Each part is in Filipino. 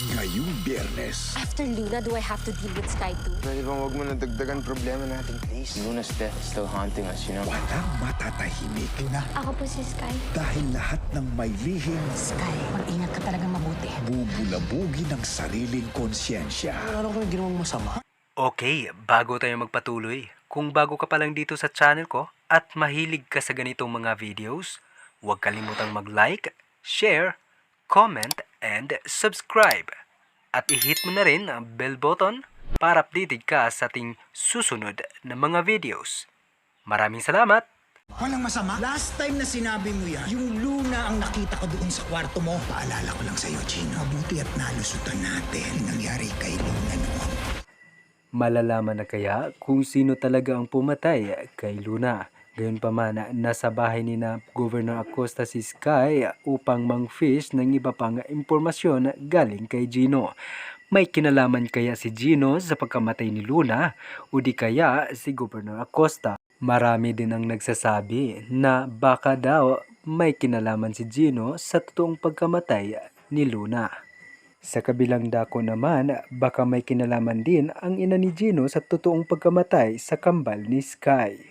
Ngayong biyernes, After Luna, do I have to deal with Sky too? Pwede bang huwag mo na dagdagan problema natin, please? Luna's death is still haunting us, you know? walang matatahimik na Ako po si Sky. dahil lahat ng may lihim Sky, mag-ingat ka talaga mabuti. bubulabugi ng sariling konsyensya. Ano kung ginawang masama? Okay, bago tayo magpatuloy, kung bago ka pa lang dito sa channel ko at mahilig ka sa ganitong mga videos, huwag kalimutang mag-like, share, comment, and subscribe. At i-hit mo na rin ang bell button para updated ka sa ating susunod na mga videos. Maraming salamat! Walang masama. Last time na sinabi mo yan, yung Luna ang nakita ko doon sa kwarto mo. Paalala ko lang sa'yo, Chino. Mabuti at nalusutan natin yung nangyari kay Luna noon. Malalaman na kaya kung sino talaga ang pumatay kay Luna. Gayunpaman, nasa bahay ni na Governor Acosta si Sky upang mang-fish ng iba pang impormasyon galing kay Gino. May kinalaman kaya si Gino sa pagkamatay ni Luna o di kaya si Governor Acosta? Marami din ang nagsasabi na baka daw may kinalaman si Gino sa totoong pagkamatay ni Luna. Sa kabilang dako naman, baka may kinalaman din ang ina ni Gino sa totoong pagkamatay sa kambal ni Sky.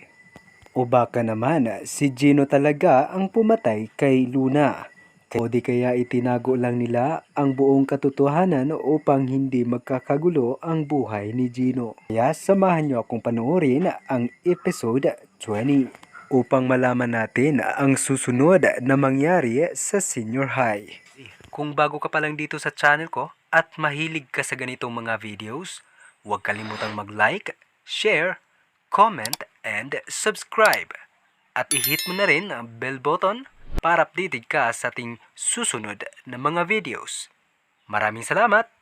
O baka naman si Gino talaga ang pumatay kay Luna. O di kaya itinago lang nila ang buong katotohanan upang hindi magkakagulo ang buhay ni Gino. Kaya samahan niyo akong panoorin ang episode 20 upang malaman natin ang susunod na mangyari sa senior high. Kung bago ka pa lang dito sa channel ko at mahilig ka sa ganitong mga videos, huwag kalimutang mag-like, share, comment, and subscribe. At i-hit mo na rin ang bell button para updated ka sa ating susunod na mga videos. Maraming salamat!